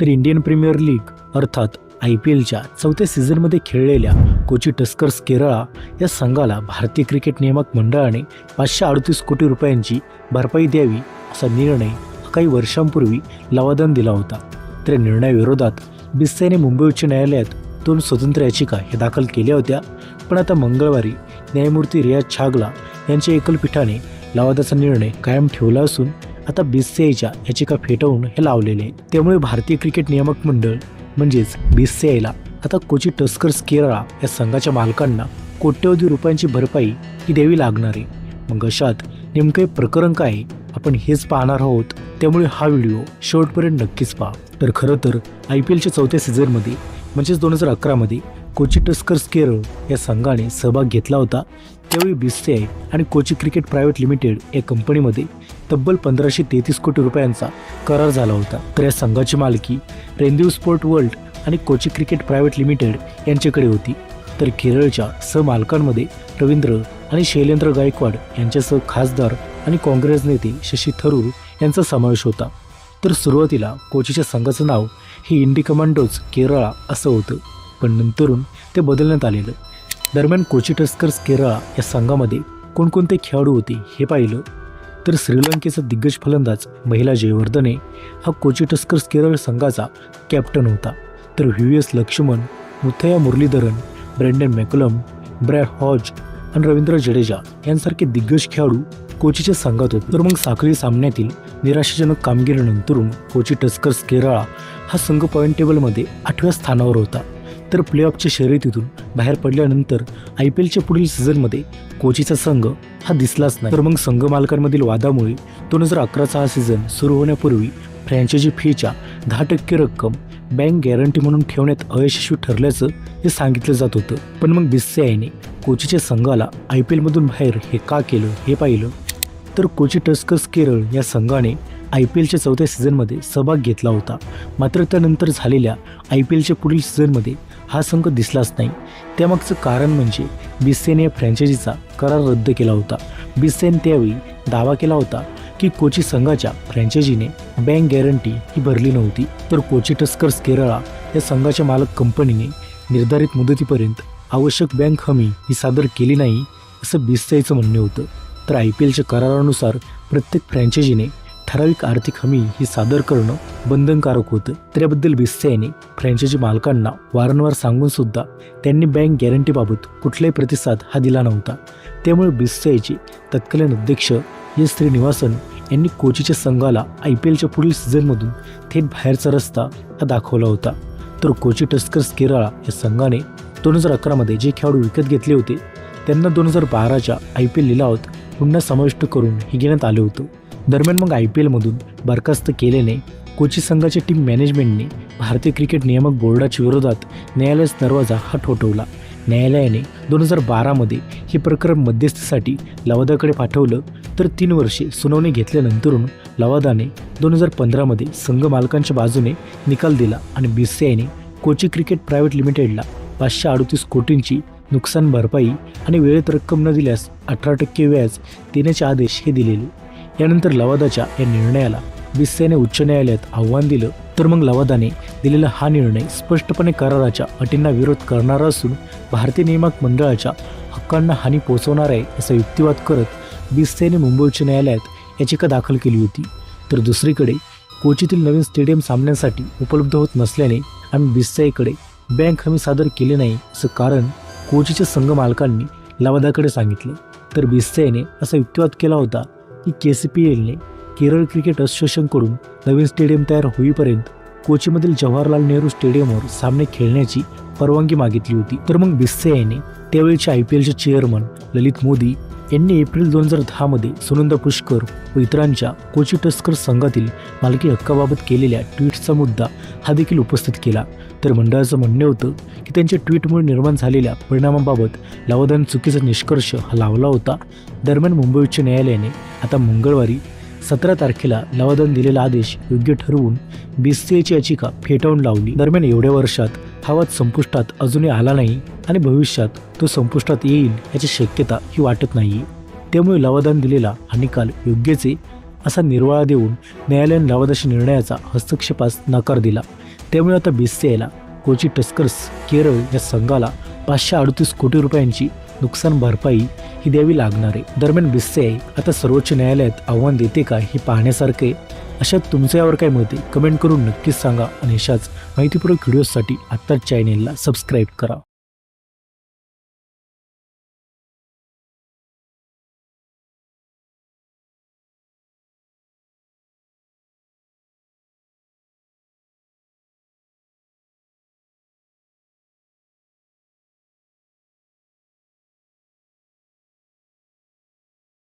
तर Indian premier league अर्थात I P एलच्या चौथ्या सीझनमध्ये खेळलेल्या कोची टस्कर्स केरळा या संघाला भारतीय क्रिकेट नियामक मंडळाने पाचशे अडतीस कोटी रुपयांची भरपाई द्यावी असा निर्णय काही वर्षांपूर्वी लवादान दिला होता. त्या निर्णयाविरोधात बिस्सेने मुंबई उच्च न्यायालयात दोन स्वतंत्र याचिका हे दाखल केल्या होत्या. पण आता मंगळवारी न्यायमूर्ती रियाज छागला यांच्या एकलपीठाने लवादाचा निर्णय कायम ठेवला असून आता बीसीआयच्या याचिका फेटाळून हे लावलेले आहे त्यामुळे भारतीय क्रिकेट नियामक मंडळ म्हणजेच बीसीआयला आता कोची टस्कर्स केरळा या संघाच्या मालकांना कोट्यवधी रुपयांची भरपाई ही द्यावी लागणार आहे. मग अशात नेमकं प्रकरण काय आहे? आपण हेच पाहणार आहोत. त्यामुळे हा व्हिडिओ शेवटपर्यंत नक्कीच पहा. तर खरं तर आय पी एलच्या चौथ्या सीझनमध्ये म्हणजेच दोन हजार अकरामध्ये कोची टस्कर्स केरळ या संघाने सहभाग घेतला होता. त्यावेळी बीसीआय आणि कोची क्रिकेट प्रायव्हेट लिमिटेड या कंपनीमध्ये तब्बल पंधराशे तेहतीस कोटी रुपयांचा करार झाला होता. तर या संघाची मालकी रेंदीव स्पोर्ट वर्ल्ड आणि कोची क्रिकेट प्रायव्हेट लिमिटेड यांच्याकडे होती. तर केरळच्या सहमालकांमध्ये रवींद्र आणि शैलेंद्र गायकवाड यांच्यासह खासदार आणि काँग्रेस नेते शशी थरूर यांचा समावेश होता. तर सुरुवातीला कोचीच्या संघाचं नाव हे इंडी कमांडोज केरळा असं होतं. पण नंतरून ते बदलण्यात आलेलं. दरम्यान कोची टस्कर्स केरळा या संघामध्ये कोणकोणते खेळाडू होते हे पाहिलं. तर श्रीलंकेचा दिग्गज फलंदाज महिला जयवर्धने हा कोची टस्कर्स केरळ संघाचा कॅप्टन होता. तर V S Laxman Muttiah Muralitharan Brendon McCullum Brad Hodge आणि रवींद्र जडेजा यांसारखे दिग्गज खेळाडू कोचीच्या संघात होते. तर मग साखळी सामन्यातील निराशाजनक कामगिरीनंतरून कोची टस्कर्स केरळा हा संघ पॉईंट टेबलमध्ये आठव्या स्थानावर होता. तर प्लेऑफच्या शर्यतीतून बाहेर पडल्यानंतर आय पी एलच्या पुढील सीझनमध्ये कोचीचा संघ हा दिसलाच नाही. तर मग संघ मालकांमधील वादामुळे दोन हजार अकराचा हा सीझन सुरू होण्यापूर्वी फ्रँचायझी फीच्या दहा टक्के रक्कम बँक गॅरंटी म्हणून ठेवण्यात अयशस्वी ठरल्याचं हे सांगितलं जात होतं. पण मग बीसीआयने कोचीच्या संघाला आय पी एलमधून बाहेर हे का केलं हे पाहिलं? तर कोची टस्कर्स केरळ या संघाने आय पी एलच्या चौथ्या सीझनमध्ये सहभाग घेतला होता. मात्र त्यानंतर झालेल्या आय पी एलच्या पुढील सीझनमध्ये हा संघ दिसलाच नाही. त्यामागचं कारण म्हणजे बिस्सेने या फ्रँचायझीचा करार रद्द केला होता. बिस्सेन त्यावेळी दावा केला होता की कोची संघाच्या फ्रँचायझीने बँक गॅरंटी ही भरली नव्हती. तर कोची टस्कर्स केरळा या संघाच्या मालक कंपनीने निर्धारित मुदतीपर्यंत आवश्यक बँक हमी ही सादर केली नाही असं बिस्सेचं म्हणणे होतं. तर आय पी एलच्या करारानुसार प्रत्येक फ्रँचायझीने ठराविक आर्थिक हमी ही सादर करणं बंधनकारक होतं. त्याबद्दल बिस्सेने फ्रँचायझी मालकांना वारंवार सांगून सुद्धा त्यांनी बँक गॅरंटीबाबत कुठलाही प्रतिसाद हा दिला नव्हता. त्यामुळे बिस्सेचे तत्कालीन अध्यक्ष एस श्रीनिवासन यांनी कोचीच्या संघाला आय पी एलच्या पुढील सीझनमधून थेट बाहेरचा रस्ता हा दाखवला होता. तर कोची टस्कर्स केरळा या संघाने दोन हजार अकरामध्ये जे खेळाडू विकत घेतले होते त्यांना दोन हजार बाराच्या आय पी एल लिलावात पुन्हा समाविष्ट करून हे घेण्यात आलं होतं. दरम्यान मग आय पी एलमधून बरखास्त केलेले कोची संघाच्या टीम मॅनेजमेंटने भारतीय क्रिकेट नियामक बोर्डाच्या विरोधात न्यायालयास दरवाजा हा ठोठवला. न्यायालयाने दोन हजार बारामध्ये हे प्रकरण मध्यस्थीसाठी लवादाकडे पाठवलं तर तीन वर्षे सुनावणी घेतल्यानंतरून लवादाने दोन हजार पंधरामध्ये संघ मालकांच्या बाजूने निकाल दिला आणि बी सी आयने कोची क्रिकेट प्रायव्हेट लिमिटेडला पाचशे अडतीस कोटींची नुकसान भरपाई आणि वेळेत रक्कम न दिल्यास अठरा टक्के व्याज देण्याचे आदेश हे दिलेले. यानंतर लवादाच्या या निर्णयाला बिस्सेने उच्च न्यायालयात आव्हान दिलं. तर मग लवादाने दिलेला हा निर्णय स्पष्टपणे कराराच्या अटींना विरोध करणारा असून भारतीय नियामक मंडळाच्या हक्कांना हानी पोहोचवणार आहे असा युक्तिवाद करत बिस्सेने मुंबई उच्च न्यायालयात याचिका दाखल केली होती. तर दुसरीकडे कोचीतील नवीन स्टेडियम सामन्यांसाठी उपलब्ध होत नसल्याने आम्ही बिस्साईकडे बँक हमी सादर केले नाही असं कारण कोचीच्या संघ मालकांनी लवादाकडे सांगितले. तर बिस्साईने असा युक्तिवाद केला होता की के सी पी एलने केरळ क्रिकेट असोसिएशनकडून नवीन स्टेडियम तयार होईपर्यंत कोचीमधील जवाहरलाल नेहरू स्टेडियमवर सामने खेळण्याची परवानगी मागितली होती. तर मग बिस्से याने त्यावेळीचे आय पी एलचे चेअरमन ललित मोदी यांनी एप्रिल दोन हजार दहामध्ये सुनंदा पुष्कर व इतरांच्या कोची टस्कर संघातील मालकी हक्काबाबत केलेल्या ट्विटचा मुद्दा हा देखील उपस्थित केला. तर मंडळाचं म्हणणे होतं की त्यांच्या ट्विटमुळे निर्माण झालेल्या परिणामाबाबत लवादान चुकीचा निष्कर्ष हा लावला होता. दरम्यान मुंबई उच्च न्यायालयाने आता मंगळवारी सतरा तारखेला लवादान दिलेला आदेश योग्य ठरवून बी सी आयची याचिका फेटाळून लावली. दरम्यान एवढ्या वर्षात हा वाद संपुष्टात अजूनही आला नाही आणि भविष्यात तो संपुष्टात येईल याची शक्यता ही वाटत नाही. त्यामुळे लवादान दिलेला हा निकाल योग्यचे असा निर्वाळा देऊन न्यायालयाने लवादाच्या निर्णयाचा हस्तक्षेपास नकार दिला. त्यामुळे आता बीसीआयला कोची टस्कर्स केरळ या संघाला पाचशे अडतीस कोटी रुपयांची नुकसान भरपाई ही द्यावी लागणार आहे. दरम्यान बिस्से आता सर्वोच्च न्यायालयात आव्हान देते का हे पाहण्यासारखे अशा तुमचं यावर काय मत आहे? कमेंट करून नक्कीच सांगा. आणि अशाच माहितीपूर्वक व्हिडिओसाठी आत्ताच चॅनेलला सबस्क्राईब करा.